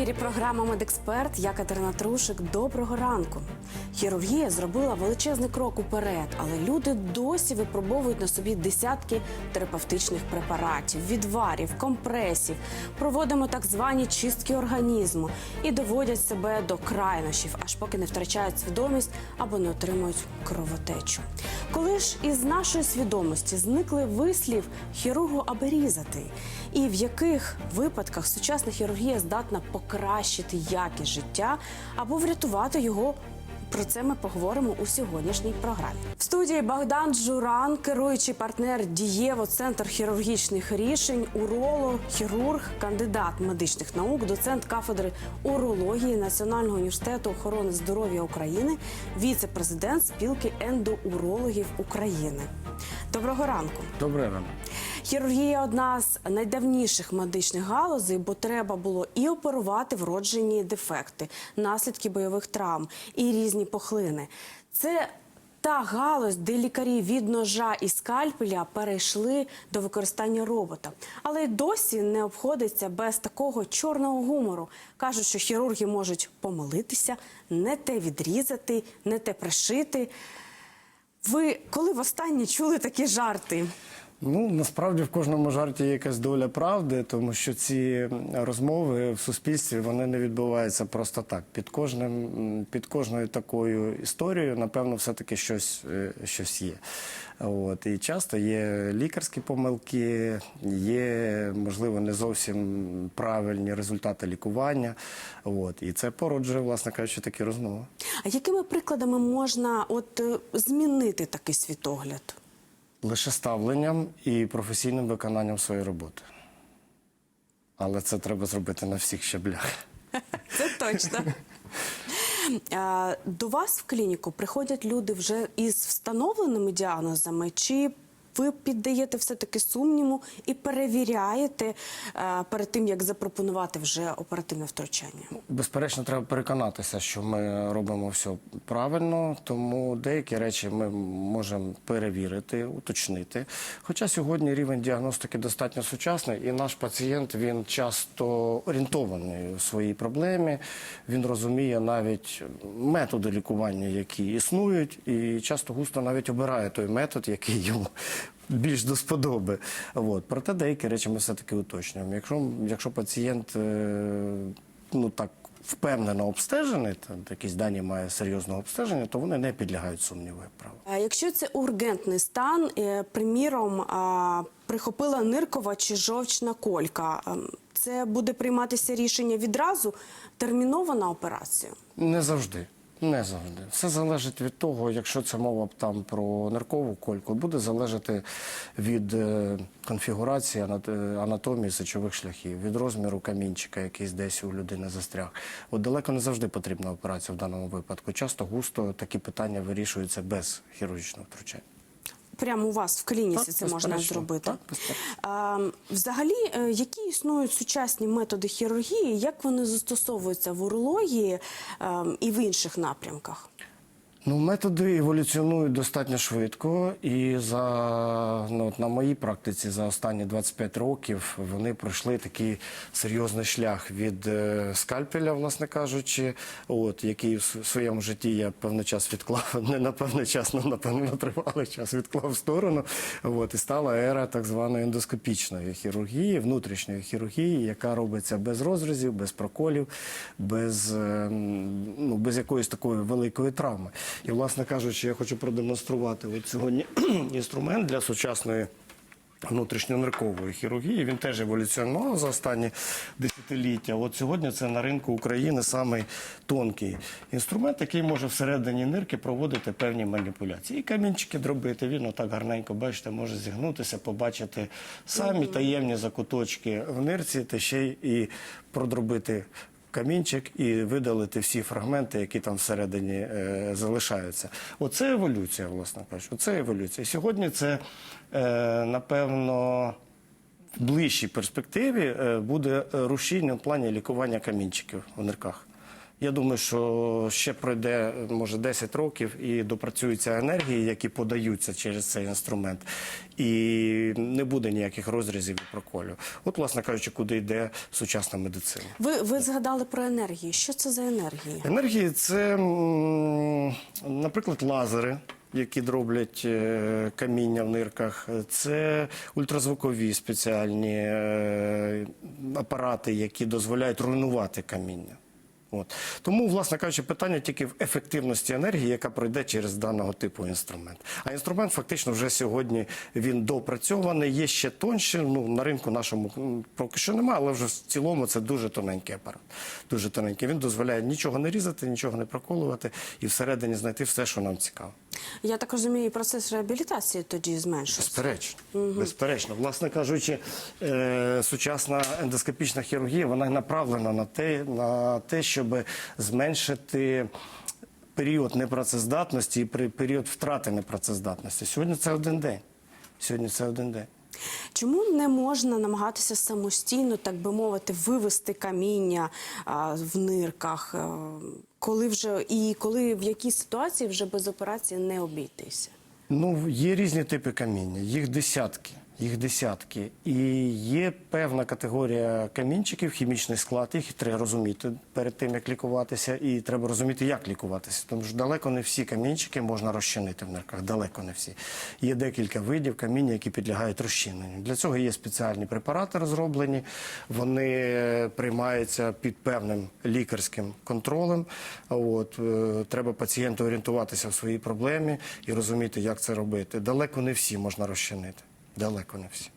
Ефірі програма Медексперт. Я Катерина Трушик. Доброго ранку. Хірургія зробила величезний крок уперед, але люди досі випробовують на собі десятки терапевтичних препаратів, відварів, компресів, проводимо так звані чистки організму і доводять себе до крайнощів, аж поки не втрачають свідомість або не отримують кровотечу. Коли ж із нашої свідомості зникли вислів хірургу аби різати, і в яких випадках сучасна хірургія здатна покращити якість життя або врятувати його. Про це ми поговоримо у сьогоднішній програмі. В студії Богдан Журан, керуючий партнер Дієво, центр хірургічних рішень, уролог, хірург, кандидат медичних наук, доцент кафедри урології Національного університету охорони здоров'я України, віце-президент спілки ендоурологів України. Доброго ранку. Добрий ранок. Хірургія одна з найдавніших медичних галузей, бо треба було і оперувати вроджені дефекти, наслідки бойових травм і різні похлини. Це та галузь, де лікарі від ножа і скальпеля перейшли до використання робота. Але й досі не обходиться без такого чорного гумору. Кажуть, що хірурги можуть помилитися, не те відрізати, не те пришити. Ви коли востаннє чули такі жарти? Ну насправді в кожному жарті є якась доля правди, тому що ці розмови в суспільстві вони не відбуваються просто так. Під кожним під кожною такою історією, напевно, все таки щось, е, щось є. От і часто є лікарські помилки, є можливо не зовсім правильні результати лікування. От і це породжує, власне кажучи, такі розмови. А якими прикладами можна от е, змінити такий світогляд? Лише ставленням і професійним виконанням своєї роботи. Але це треба зробити на всіх щаблях. Це точно. До вас в клініку приходять люди вже із встановленими діагнозами, чи ви піддаєте все-таки сумніву і перевіряєте е, перед тим, як запропонувати вже оперативне втручання? Безперечно, треба переконатися, що ми робимо все правильно, тому деякі речі ми можемо перевірити, уточнити. Хоча сьогодні рівень діагностики достатньо сучасний, і наш пацієнт він часто орієнтований у своїй проблемі. Він розуміє навіть методи лікування, які існують, і часто густо навіть обирає той метод, який йому більш до сподоби. От. Проте деякі речі ми все-таки уточнюємо. Якщо, якщо пацієнт е, ну так впевнено обстежений, та якісь дані має серйозного обстеження, то вони не підлягають сумніву, як правило. А Якщо це ургентний стан, е, приміром, прихопила ниркова чи жовчна колька, ем, це буде прийматися рішення відразу, термінована операція? Не завжди. Не завжди. Все залежить від того, якщо це мова там про ниркову кольку, буде залежати від е, конфігурації е, анатомії сечових шляхів, від розміру камінчика, який десь у людини застряг. От далеко не завжди потрібна операція в даному випадку. Часто густо такі питання вирішуються без хірургічного втручання. Прямо у вас в клініці Так, це можна зробити. Так. А, взагалі, е, які існують сучасні методи хірургії, як вони застосовуються в урології а, і в інших напрямках? Ну, методи еволюціонують достатньо швидко, і за ну, от на моїй практиці за останні 25 років вони пройшли такий серйозний шлях від е, скальпеля, власне кажучи, от який в своєму житті я певний час відклав, не на певний час, ну на тривалий час відклав в сторону. От і стала ера так званої ендоскопічної хірургії, внутрішньої хірургії, яка робиться без розрізів, без проколів, без, е, ну, без якоїсь такої великої травми. І, власне кажучи, я хочу продемонструвати от сьогодні інструмент для сучасної. Внутрішньониркової хірургії він теж еволюціонував за останні десятиліття. От сьогодні це на ринку України самий тонкий інструмент, який може всередині нирки проводити певні маніпуляції. І камінчики дробити. Він отак гарненько, бачите, може зігнутися, побачити самі таємні закуточки в нирці, та ще й і продробити камінчик і видалити всі фрагменти, які там всередині е, залишаються. Оце еволюція, власне кажучи. Оце еволюція. Сьогодні це, е, напевно, в ближчій перспективі е, буде рушіння в плані лікування камінчиків у нирках. Я думаю, що ще пройде може 10 років і допрацюються енергії, які подаються через цей інструмент, і не буде ніяких розрізів і проколів. От, власне кажучи, куди йде сучасна медицина. Ви, ви згадали про енергію. Що це за енергії? Енергії це, наприклад, лазери. Які дроблять е, каміння в нирках, це ультразвукові спеціальні е, апарати, які дозволяють руйнувати каміння. От. Тому, власне кажучи, питання тільки в ефективності енергії, яка пройде через даного типу інструмент. А інструмент фактично вже сьогодні він допрацьований, є ще тоньше. Ну на ринку нашому поки що немає, але вже в цілому це дуже тоненький апарат. Дуже тоненький. Він дозволяє нічого не різати, нічого не проколувати і всередині знайти все, що нам цікаво. Я так розумію, і процес реабілітації тоді зменшився. Безперечно, безперечно. Власне кажучи, е, сучасна ендоскопічна хірургія вона направлена на те, на те, щоб зменшити період непрацездатності і період втрати непрацездатності. Сьогодні це один день. Сьогодні це один день. Чому не можна намагатися самостійно, так би мовити, вивести каміння а, в нирках, а, коли вже і коли в якій ситуації вже без операції не обійтися? Ну, є різні типи каміння, їх десятки. Їх десятки. І є певна категорія камінчиків, хімічний склад, їх треба розуміти перед тим, як лікуватися, і треба розуміти, як лікуватися. Тому що далеко не всі камінчики можна розчинити в нирках, далеко не всі. Є декілька видів каміння, які підлягають розчиненню. Для цього є спеціальні препарати розроблені, вони приймаються під певним лікарським контролем. От, е, треба пацієнту орієнтуватися в своїй проблемі і розуміти, як це робити. Далеко не всі можна розчинити. Далеко не всі.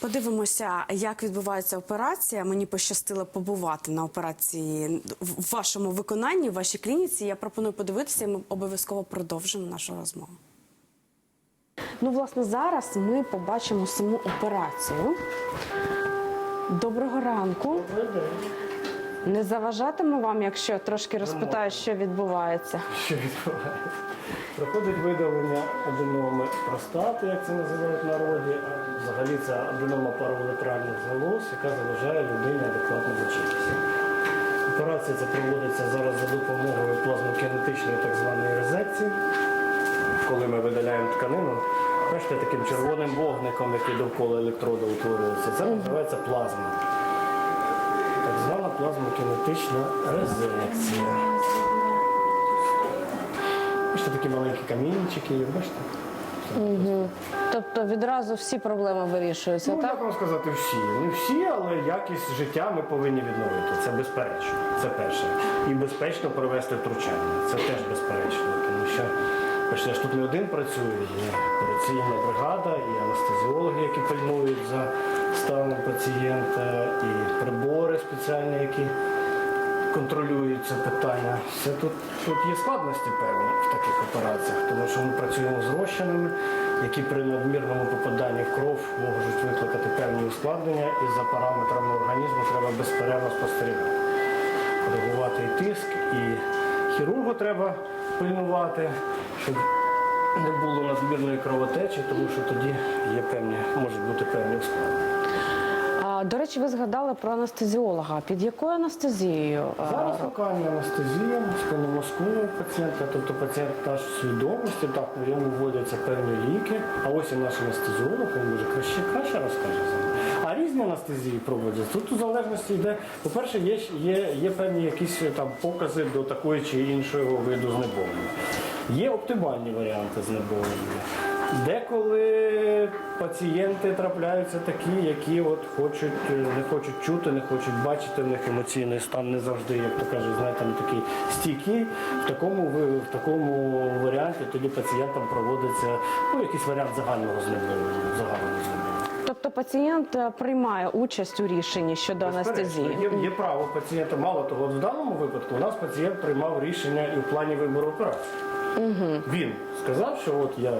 Подивимося, як відбувається операція. Мені пощастило побувати на операції в вашому виконанні, в вашій клініці. Я пропоную подивитися, і ми обов'язково продовжимо нашу розмову. Ну, власне, зараз ми побачимо саму операцію. Доброго ранку. Не заважатиму вам, якщо трошки розпитаю, що відбувається. Що відбувається? Проходить видалення аденоми простати, як це називають в народі. Взагалі це аденома пароволетральних залоз, яка заважає людині адекватно лічитися. Операція ця проводиться зараз за допомогою плазмокінетичної так званої резекції. Коли ми видаляємо тканину, бачите, таким червоним вогником, який довкола електроду утворюється, це називається плазма. Так плазмокінетична резекція. Бачите, такі маленькі камінчики, є, бачите? Тобто відразу всі проблеми вирішуються, Ну, так? як вам сказати, всі. Не всі, але якість життя ми повинні відновити. Це безперечно. Це перше. І безпечно провести втручання. Це теж безперечно. Тому що ж тут не один працює, є операційна бригада, і анестезіологи, які пильнують за станом пацієнта, і прибори спеціальні, які контролюють це питання. Все тут, тут є складності певні в таких операціях, тому що ми працюємо з розчинами, які при надмірному попаданні в кров можуть викликати певні ускладнення, і за параметрами організму треба безперервно спостерігати. Коригувати і тиск, і хірургу треба пильнувати, щоб не було надмірної кровотечі, тому що тоді є певні, можуть бути певні ускладнення. До речі, ви згадали про анестезіолога. Під якою анестезією? Зараз локальна анестезія спинномозкового пацієнта, тобто пацієнт наш в свідомості, так йому вводяться певні ліки. А ось і наш анестезіолог, він може краще краще розкаже за мене. Різні анестезії проводяться. Тут у залежності йде, по-перше, є, є, є певні якісь е, там покази до такої чи іншого виду знеболення. Є оптимальні варіанти знеболення. Деколи пацієнти трапляються такі, які от хочуть, е, не хочуть чути, не хочуть бачити, в них емоційний стан не завжди, як то кажуть, знаєте, не такий стійкий. В такому в такому варіанті тоді пацієнтам проводиться ну, якийсь варіант загального знеболення. Загального пацієнт е, приймає участь у рішенні щодо анестезії. Є, є право пацієнта. Мало того, в даному випадку у нас пацієнт приймав рішення і в плані вибору операції. Він сказав, що от я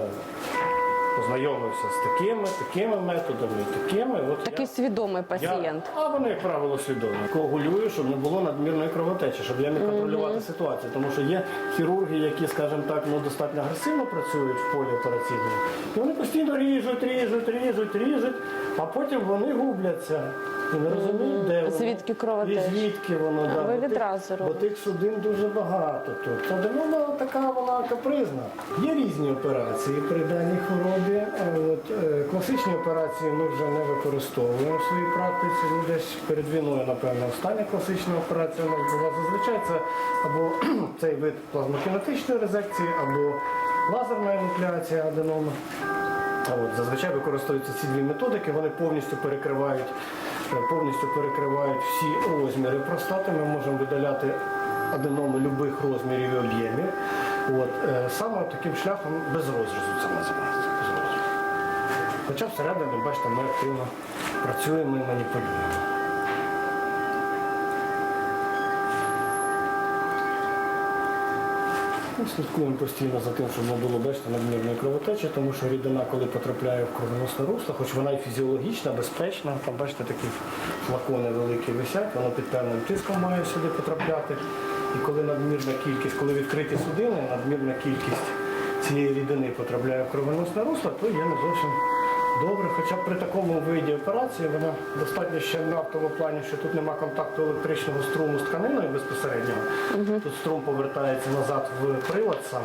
познайомився з такими, такими методами, такими. От Такий я, свідомий пацієнт. Я, а вони, як правило, свідомі. Коагулюю, щоб не було надмірної кровотечі, щоб я міг контролювати ситуацію. Тому що є хірурги, які, скажімо так, ну достатньо агресивно працюють в полі операційному. І вони постійно ріжуть, ріжуть, ріжуть, ріжуть. А потім вони губляться. І не розуміють, де воно. Звідки кров І звідки воно, да. ви бо тих- відразу Бо робите. тих судин дуже багато тут. Аденoma така вона капризна. Є різні операції при даній хворобі. А От, е, класичні операції ми вже не використовуємо в своїй практиці. Ну, десь перед війною, напевно, остання класична операція у нас була. Зазвичай це або цей вид плазмокінетичної резекції, або лазерна евакуація аденоми. От, зазвичай використовуються ці дві методики, вони повністю перекривають, е, повністю перекривають всі розміри простати. Ми можемо видаляти аденоми будь-яких розмірів і об'ємів. Е, саме таким шляхом без розрізу це називається. Хоча всередині, бачите, ми активно працюємо і маніпулюємо. Слідкуємо постійно за тим, щоб не було бачите, надмірної кровотечі, тому що рідина, коли потрапляє в кровоносне русло, хоч вона і фізіологічна, безпечна, там бачите, такі флакони великі висять, воно під певним тиском має сюди потрапляти. І коли надмірна кількість, коли відкриті судини, надмірна кількість цієї рідини потрапляє в кровоносне русло, то є не зовсім добре. Хоча при такому виді операції вона достатньо ще на тому плані, що тут нема контакту електричного струму з тканиною безпосередньо. Тут струм повертається назад в прилад сам.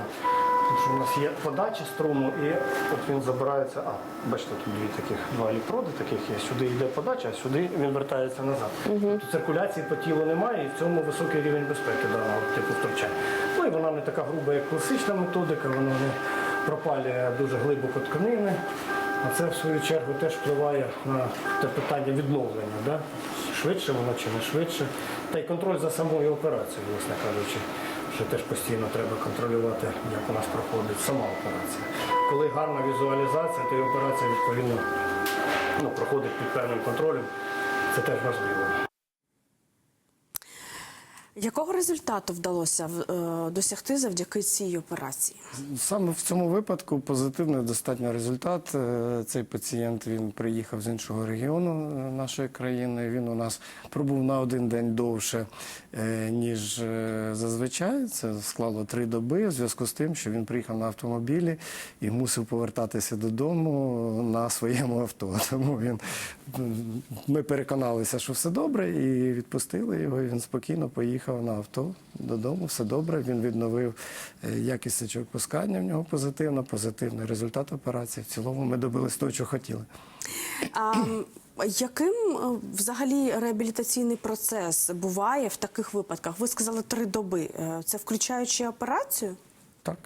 Тому що у нас є подача струму, і от він забирається. А, бачите, тут дві таких два електроди таких є. Сюди йде подача, а сюди він вертається назад. Тобто циркуляції по тілу немає, і в цьому високий рівень безпеки даного типу втручань. Ну і вона не така груба, як класична методика, вона не пропалює дуже глибоко тканини. А це в свою чергу теж впливає на те питання відновлення. Да? Швидше воно чи не швидше. Та й контроль за самою операцією, власне кажучи, що теж постійно треба контролювати, як у нас проходить сама операція. Коли гарна візуалізація, то і операція відповідно ну, проходить під певним контролем. Це теж важливо. Якого результату вдалося е, досягти завдяки цій операції? Саме в цьому випадку позитивний достатньо результат. Е, Цей пацієнт він приїхав з іншого регіону е, нашої країни. Він у нас пробув на один день довше, ніж е, зазвичай. Це склало три доби в зв'язку з тим, що він приїхав на автомобілі і мусив повертатися додому на своєму авто. Тому він ми переконалися, що все добре, і відпустили його. Він спокійно поїхав на авто додому. Все добре. Він відновив е, якість сечовипускання. В нього позитивно, позитивний результат операції. В цілому ми добились того, що хотіли. М, яким е, взагалі реабілітаційний процес буває в таких випадках? Ви сказали три доби. Е, Це включаючи операцію? Так.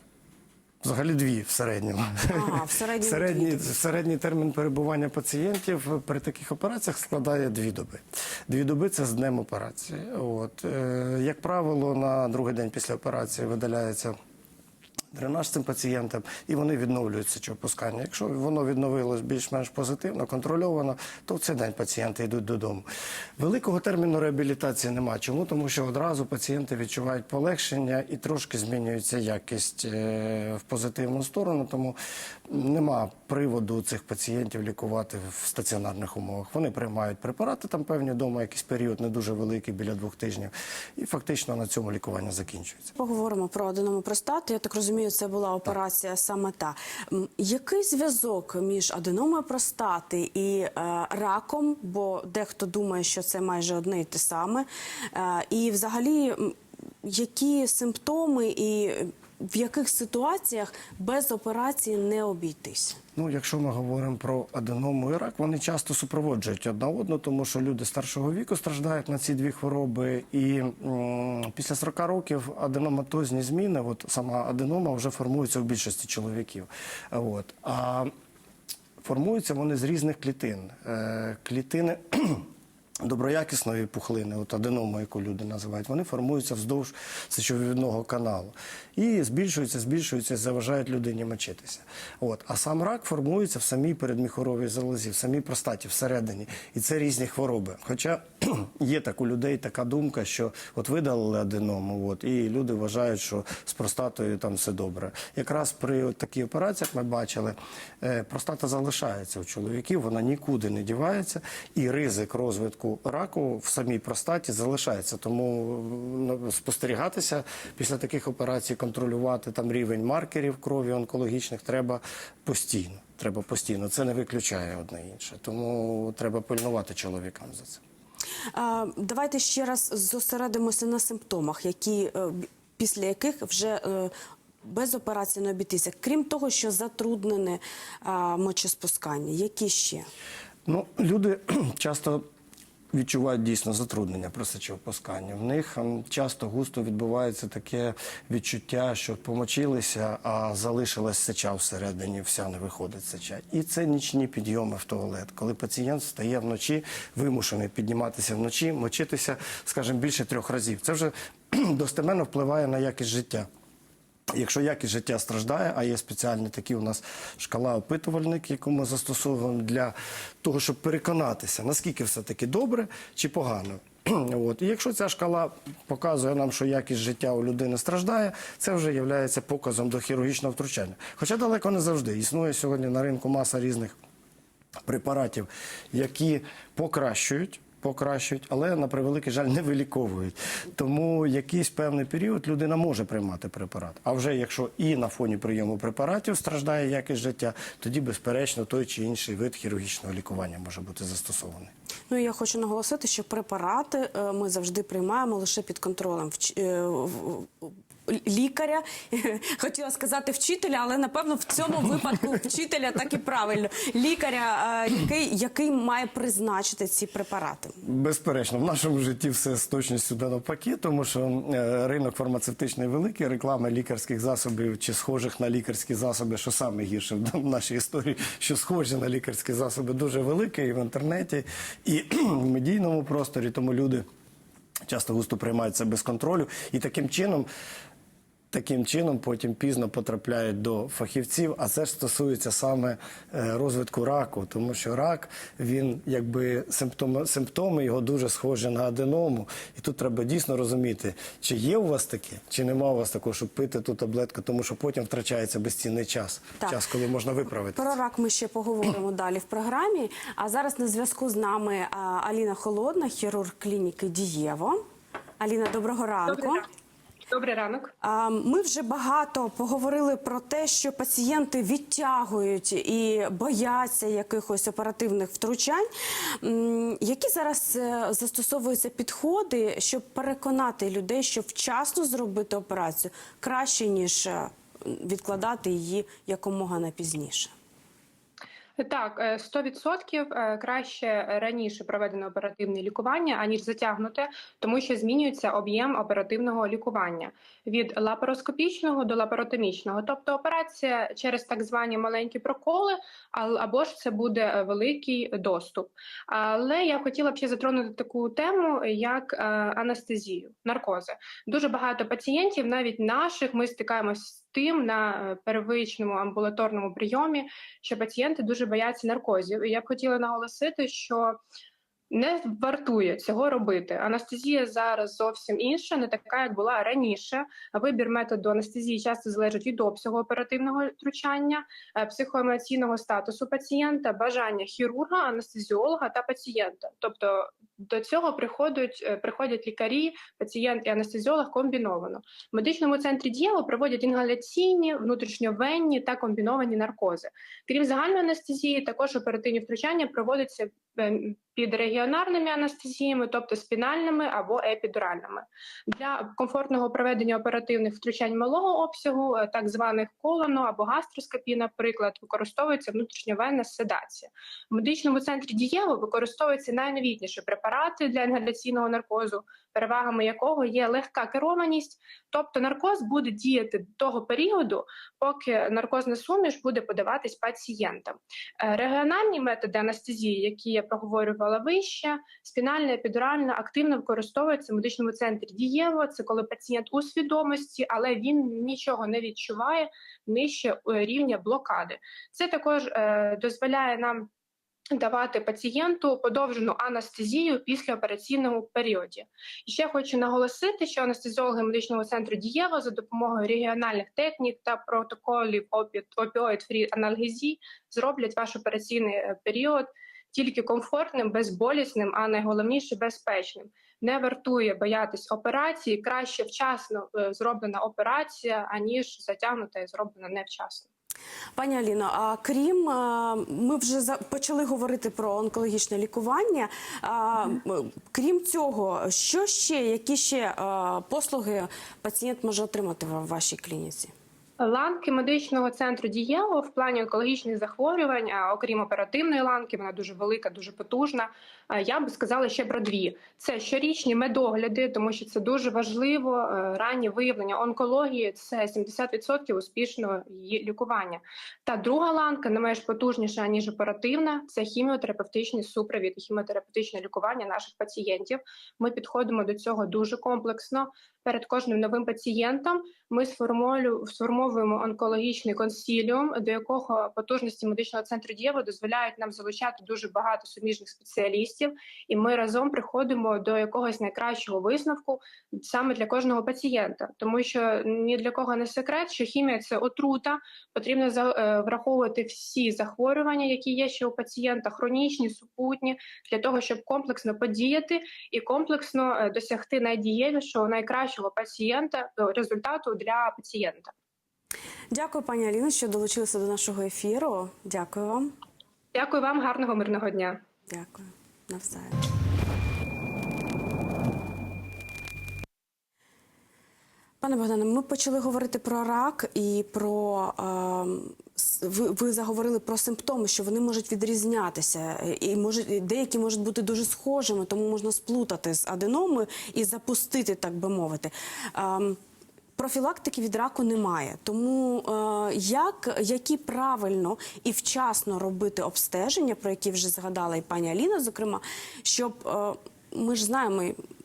Взагалі дві в середньому. Ага, в середньому середній, дві. середній термін перебування пацієнтів при таких операціях складає дві доби. Дві доби це з днем операції. От. Е, як правило, на другий день після операції видаляється дренаж цим пацієнтам, і вони відновлюються чи опускання. Якщо воно відновилось більш-менш позитивно, контрольовано, то в цей день пацієнти йдуть додому. Великого терміну реабілітації немає. Чому? Тому що одразу пацієнти відчувають полегшення і трошки змінюється якість е, в позитивну сторону, тому нема приводу цих пацієнтів лікувати в стаціонарних умовах. Вони приймають препарати там певні вдома, якийсь період не дуже великий, біля двох тижнів, і фактично на цьому лікування закінчується. Поговоримо про аденому простати. Я так розумію, це була операція саме та. Який зв'язок між аденомою простати і е, раком? Бо дехто думає, що це майже одне і те саме. Е, і взагалі, які симптоми і в яких ситуаціях без операції не обійтись? Ну, якщо ми говоримо про аденому і рак, вони часто супроводжують одна одну, тому що люди старшого віку страждають на ці дві хвороби. І м, після 40 років аденоматозні зміни, от сама аденома вже формується в більшості чоловіків. От. А формуються вони з різних клітин. Е, клітини доброякісної пухлини, от аденому, яку люди називають, вони формуються вздовж сечовідного каналу. І збільшуються, збільшуються, заважають людині мочитися. От. А сам рак формується в самій передміхоровій залозі, в самій простаті, всередині. І це різні хвороби. Хоча є так у людей така думка, що от видалили аденому, от, і люди вважають, що з простатою там все добре. Якраз при от такій операціях ми бачили, е, простата залишається у чоловіків, вона нікуди не дівається, і ризик розвитку ризику раку в самій простаті залишається. Тому ну, спостерігатися після таких операцій, контролювати там рівень маркерів крові онкологічних треба постійно. Треба постійно. Це не виключає одне інше. Тому треба пильнувати чоловікам за це. Давайте ще раз зосередимося на симптомах, які е, після яких вже е, без операції не обійтися. Крім того, що затруднене мочеспускання, які ще? Ну, люди часто відчувають дійсно затруднення при сечовипусканні. В них часто густо відбувається таке відчуття, що помочилися, а залишилась сеча всередині, вся не виходить сеча. І це нічні підйоми в туалет. Коли пацієнт стає вночі, вимушений підніматися вночі, мочитися, скажімо, більше трьох разів. Це вже достеменно впливає на якість життя. Якщо якість життя страждає, а є спеціальні такі у нас шкала опитувальник, яку ми застосовуємо для того, щоб переконатися, наскільки все-таки добре чи погано. От. І якщо ця шкала показує нам, що якість життя у людини страждає, це вже є показом до хірургічного втручання. Хоча далеко не завжди. Існує сьогодні на ринку маса різних препаратів, які покращують. Покращують, але на превеликий жаль не виліковують. Тому якийсь певний період людина може приймати препарат. А вже якщо і на фоні прийому препаратів страждає якість життя, тоді безперечно той чи інший вид хірургічного лікування може бути застосований. Ну я хочу наголосити, що препарати е, ми завжди приймаємо лише під контролем е, в- лікаря. Хотіла сказати вчителя, але напевно в цьому випадку вчителя так і правильно. Лікаря, е, який, який має призначити ці препарати. Безперечно, в нашому житті все з точністю до навпаки, тому що е, ринок фармацевтичний великий, реклама лікарських засобів чи схожих на лікарські засоби, що саме гірше в нашій історії, що схожі на лікарські засоби, дуже велике і в інтернеті, і в медійному просторі. Тому люди часто густо приймають це без контролю, і таким чином. Таким чином потім пізно потрапляють до фахівців, а це ж стосується саме е, розвитку раку, тому що рак він якби симптоми, симптоми його дуже схожі на аденому. І тут треба дійсно розуміти, чи є у вас таке, чи нема у вас такого, щоб пити ту таблетку, тому що потім втрачається безцінний час, Так. час, коли можна виправити. Про рак ми ще поговоримо далі в програмі. А зараз на зв'язку з нами Аліна Холодна, хірург клініки Дієво. Аліна, доброго ранку. Ранок. Добрий ранок. Ми вже багато поговорили про те, що пацієнти відтягують і бояться якихось оперативних втручань. Які зараз е, застосовуються підходи, щоб переконати людей, що вчасно зробити операцію краще ніж е, відкладати її якомога на пізніше? Так, е, 100% е, краще раніше проведено оперативне лікування, аніж затягнуте, тому що змінюється об'єм оперативного лікування від лапароскопічного до лапаротомічного. Тобто операція через так звані маленькі проколи, або ж це буде е, великий доступ. Але я хотіла б ще затронути таку тему, як е, анестезію, наркози. Дуже багато пацієнтів, навіть наших, ми стикаємося тим на е, первичному амбулаторному прийомі, що пацієнти дуже бояться наркозів. І я б хотіла наголосити, що не вартує цього робити. Анестезія зараз зовсім інша, не така, як була раніше. Вибір методу анестезії часто залежить від обсягу оперативного втручання, е, психоемоційного статусу пацієнта, бажання хірурга, анестезіолога та пацієнта. Тобто до цього приходять, е, приходять лікарі, пацієнт і анестезіолог комбіновано. В медичному центрі дієво проводять інгаляційні, внутрішньовенні та комбіновані наркози. Крім загальної анестезії, також оперативні втручання проводяться під регіонарними анестезіями, тобто спінальними або епідуральними. Для комфортного проведення оперативних втручань малого обсягу, е, так званих колоно або гастроскопії, наприклад, використовується внутрішньовенна седація. В медичному центрі дієво використовуються найновітніші препарати для інгаляційного наркозу, перевагами якого є легка керованість, тобто наркоз буде діяти до того періоду, поки наркозна суміш буде подаватись пацієнтам. Е, Регіональні методи анестезії, які я проговорювала вище, спінальна, епідуральна, активно використовуються в медичному центрі дієво. Це коли пацієнт у свідомості, але він нічого не відчуває нижче е, рівня блокади. Це також е, дозволяє нам. Давати пацієнту подовжену анестезію після операційному періоді. І ще хочу наголосити, що анестезіологи медичного центру дієво за допомогою регіональних технік та протоколів опіоїд фрі аналгезії зроблять ваш операційний е, період тільки комфортним, безболісним, а найголовніше безпечним. Не вартує боятись операції. Краще вчасно е, зроблена операція, аніж затягнута і зроблена невчасно. Пані Аліно, а крім ми вже почали говорити про онкологічне лікування. А, крім цього, що ще, які ще послуги пацієнт може отримати в вашій клініці? Ланки медичного центру дієво в плані онкологічних захворювань, а окрім оперативної ланки, вона дуже велика, дуже потужна. А, Я би сказала ще про дві: це щорічні медогляди, тому що це дуже важливо. е, Раннє виявлення онкології це 70% успішного її лікування. Та друга ланка, не менш потужніша ніж оперативна, це хіміотерапевтичний супровід хіміотерапевтичне лікування наших пацієнтів. Ми підходимо до цього дуже комплексно. Перед кожним новим пацієнтом ми сформовуємо онкологічний консіліум, до якого потужності медичного центру Дієво дозволяють нам залучати дуже багато суміжних спеціалістів, і ми разом приходимо до якогось найкращого висновку саме для кожного пацієнта, тому що ні для кого не секрет, що хімія це отрута. Потрібно е, враховувати всі захворювання, які є ще у пацієнта, хронічні, супутні, для того, щоб комплексно подіяти і комплексно е, досягти найдієвішого, найкращого пацієнта е, результату для пацієнта. Дякую, пані Аліно, що долучилися до нашого ефіру. Дякую вам. Дякую вам, гарного мирного дня. Дякую. Навзаєм. Пане Богдане, ми почали говорити про рак і про е, ви, ви заговорили про симптоми, що вони можуть відрізнятися, е, і можуть деякі можуть бути дуже схожими, тому можна сплутати з аденомою і запустити, так би мовити. Ем, Профілактики від раку немає, тому е, як які правильно і вчасно робити обстеження, про які вже згадала і пані Аліна, зокрема, щоб е, ми ж знаємо,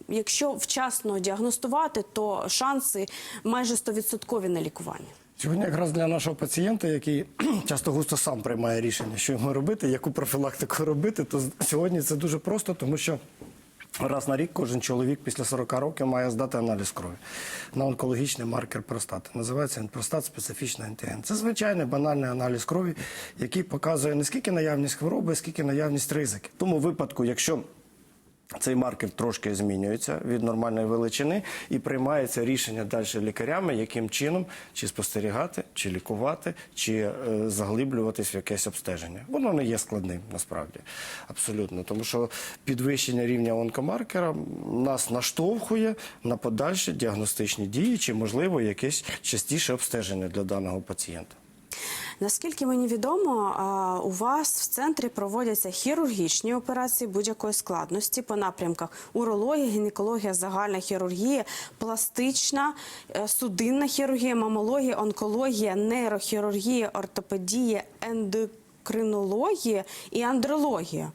якщо вчасно діагностувати, то шанси майже 100% на лікування. Сьогодні якраз для нашого пацієнта, який часто густо сам приймає рішення, що йому робити, яку профілактику робити, то сьогодні це дуже просто, тому що раз на рік кожен чоловік після 40 років має здати аналіз крові на онкологічний маркер простати. Називається він простат специфічний антиген. Це звичайний банальний аналіз крові, який показує не скільки наявність хвороби, скільки наявність ризики. В тому випадку, якщо цей маркер трошки змінюється від нормальної величини і приймається рішення далі лікарями, яким чином чи спостерігати, чи лікувати, чи е, заглиблюватись в якесь обстеження. Воно не є складним насправді абсолютно, тому що підвищення рівня онкомаркера нас наштовхує на подальші діагностичні дії, чи можливо якесь частіше обстеження для даного пацієнта. Наскільки мені відомо, у вас в центрі проводяться хірургічні операції будь-якої складності по напрямках урологія, гінекологія, загальна хірургія, пластична, е, судинна хірургія, мамологія, онкологія, нейрохірургія, ортопедія, ендокринологія і андрологія.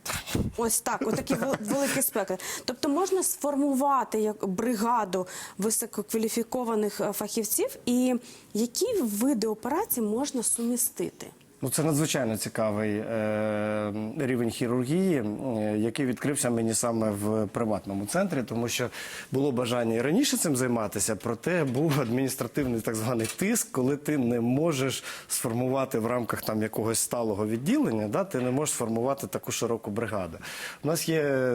Ось так, отакий вел- великий спектр. Тобто можна сформувати як бригаду висококваліфікованих е, фахівців, і які види операцій можна сумістити? Ну, це надзвичайно цікавий е, рівень хірургії, е, який відкрився мені саме в приватному центрі, тому що було бажання і раніше цим займатися, проте був адміністративний так званий тиск, коли ти не можеш сформувати в рамках там якогось сталого відділення, да, ти не можеш сформувати таку широку бригаду. У нас є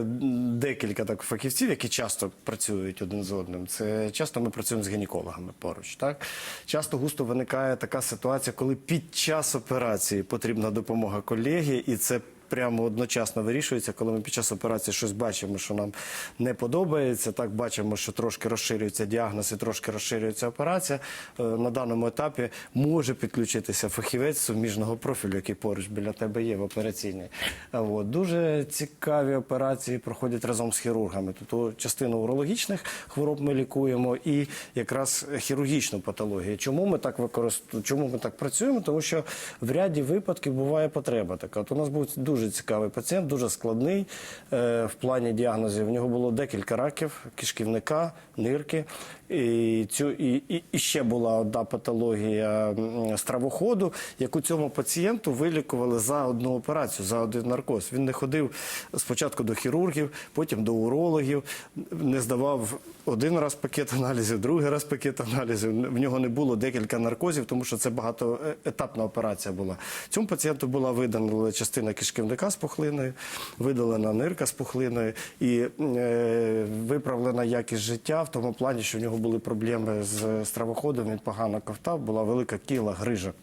декілька так фахівців, які часто працюють один з одним. Це часто ми працюємо з гінекологами поруч. Так часто густо виникає така ситуація, коли під час операції потрібна допомога колеги, і це прямо одночасно вирішується, коли ми під час операції щось бачимо, що нам не подобається. Так бачимо, що трошки розширюється діагноз і трошки розширюється операція. Е, На даному етапі може підключитися фахівець суміжного профілю, який поруч біля тебе є в операційній. А От. Дуже цікаві операції проходять разом з хірургами. Тобто частину урологічних хвороб ми лікуємо і якраз хірургічну патологію. Чому ми так використовуємо? Чому ми так працюємо? Тому що в ряді випадків буває потреба така. От у нас був дуже цікавий пацієнт, дуже складний е, в плані діагнозів. В нього було декілька раків, кишківника, нирки. І, цю, і, і, і ще була одна патологія стравоходу, яку цьому пацієнту вилікували за одну операцію, за один наркоз. Він не ходив спочатку до хірургів, потім до урологів, не здавав один раз пакет аналізів, другий раз пакет аналізів. В нього не було декілька наркозів, тому що це багатоетапна операція була. Цьому пацієнту була видана частина кишківника кишківника з пухлиною, видалена нирка з пухлиною і е, виправлена якість життя в тому плані, що в нього були проблеми з стравоходом, він погано ковтав, була велика кіла грижа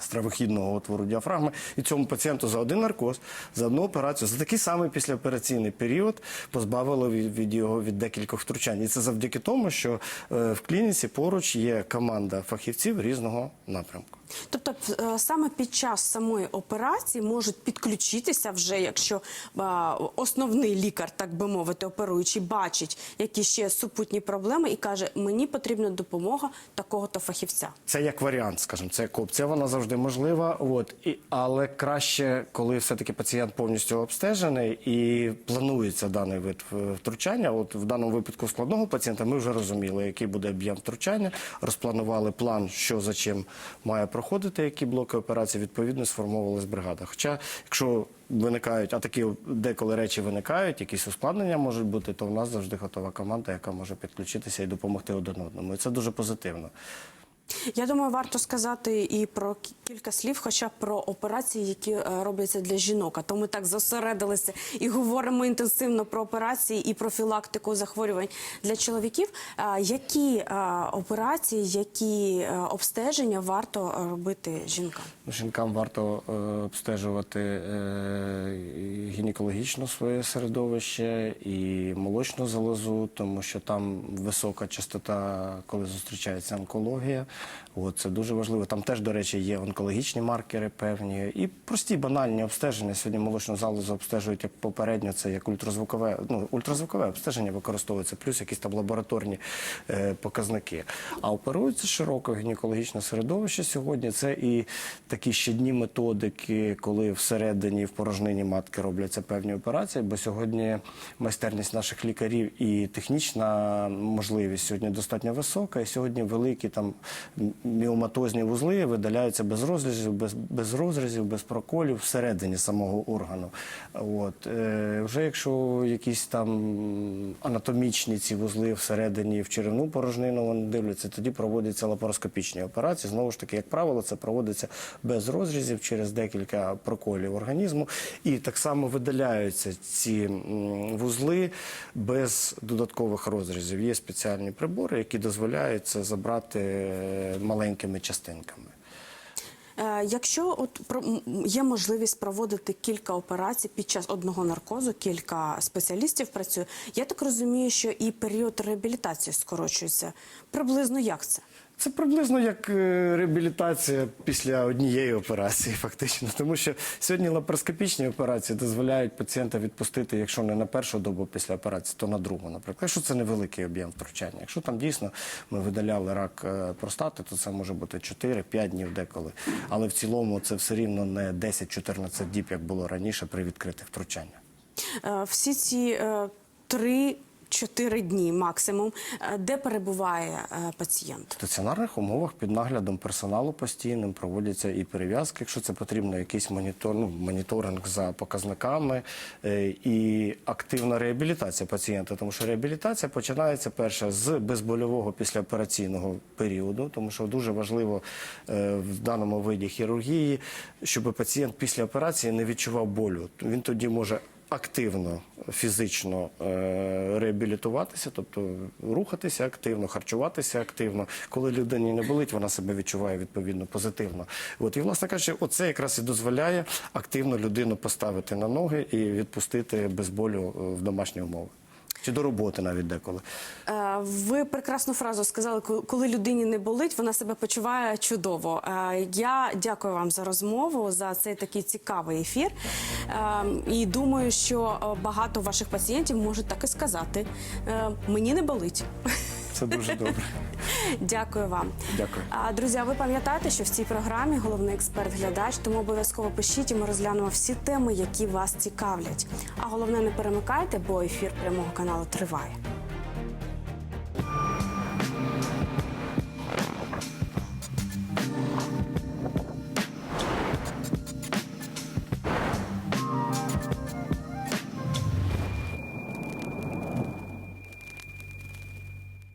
стравохідного отвору діафрагми. І цьому пацієнту за один наркоз, за одну операцію, за такий самий післяопераційний період позбавило від, від його від декількох втручань. І це завдяки тому, що е, в клініці поруч є команда фахівців різного напрямку. Тобто, е, саме під час самої операції можуть підключитися вже, якщо основний лікар, так би мовити, оперуючий, бачить якісь ще супутні проблеми і каже, мені потрібна допомога такого-то фахівця. Це як варіант, скажімо, це як опція, вона завжди можлива. От і але краще, коли все-таки пацієнт повністю обстежений і планується даний вид е, втручання. От в даному випадку складного пацієнта ми вже розуміли, який буде об'єм втручання, розпланували план, що за чим має проходити, які блоки операції, відповідно сформовувалась бригада. Хоча, якщо виникають, а такі деколи речі виникають, якісь ускладнення можуть бути, то в нас завжди готова команда, яка може підключитися і допомогти один одному. І це дуже позитивно. Я думаю, варто сказати і про кілька слів, хоча про операції, які е, робляться для жінок. А то ми так зосередилися і говоримо інтенсивно про операції і профілактику захворювань для чоловіків. Які е, операції, які е, обстеження варто робити жінкам? Жінкам варто обстежувати гінекологічно своє середовище і молочну залозу, тому що там висока частота, коли зустрічається онкологія. От, це дуже важливо. Там теж, до речі, є онкологічні маркери певні і прості банальні обстеження. Сьогодні молочну залозу обстежують як попередньо, це як ультразвукове, ну, ультразвукове обстеження використовується, плюс якісь там лабораторні е, показники. А оперується широко гінекологічне середовище сьогодні. Це і такі щодні методики, коли всередині в порожнині матки робляться певні операції. Бо сьогодні майстерність наших лікарів і технічна можливість сьогодні достатньо висока. І сьогодні великі там міоматозні вузли видаляються без розрізів, без, без розрізів, без проколів всередині самого органу. От е, вже якщо якісь там анатомічні ці вузли всередині в черевну порожнину вони дивляться, тоді проводяться лапароскопічні операції. Знову ж таки, як правило, це проводиться без розрізів через декілька проколів організму, і так само видаляються ці вузли без додаткових розрізів. Є спеціальні прибори, які дозволяють це забрати е, маленькими частинками. Е, Якщо от є можливість проводити кілька операцій під час одного наркозу, кілька спеціалістів працює, я так розумію, що і період реабілітації скорочується. Приблизно як це? Це приблизно як е, реабілітація після однієї операції, фактично. Тому що сьогодні лапароскопічні операції дозволяють пацієнта відпустити, якщо не на першу добу після операції, то на другу, наприклад. Якщо це невеликий об'єм втручання. Якщо там дійсно ми видаляли рак е, простати, то це може бути 4-5 днів деколи. Але в цілому це все рівно не 10-14 діб, як було раніше при відкритих втручаннях. Е, Всі ці три. Чотири дні максимум, Е, де перебуває е, пацієнт? В стаціонарних умовах під наглядом персоналу постійним проводяться і перев'язки, якщо це потрібно, якийсь монітор, ну, моніторинг за показниками е, і активна реабілітація пацієнта. Тому що реабілітація починається перше з безбольового післяопераційного періоду, тому що дуже важливо в даному виді хірургії, щоб пацієнт після операції не відчував болю. Він тоді може активно фізично е, реабілітуватися, тобто рухатися активно, харчуватися активно. Коли людині не болить, вона себе відчуває відповідно позитивно. От і власне кажучи, оце якраз і дозволяє активно людину поставити на ноги і відпустити без болю е, в домашні умови. Чи до роботи навіть деколи. Е, Ви прекрасну фразу сказали, ко- коли людині не болить, вона себе почуває чудово. Е, Я дякую вам за розмову, за цей такий цікавий ефір. Е, І думаю, що багато ваших пацієнтів можуть так і сказати: мені не болить. Це дуже добре. Дякую вам. Дякую. А друзі, а ви пам'ятаєте, що в цій програмі головний експерт-глядач, тому обов'язково пишіть, і ми розглянемо всі теми, які вас цікавлять. А головне, не перемикайте, бо ефір прямого каналу триває.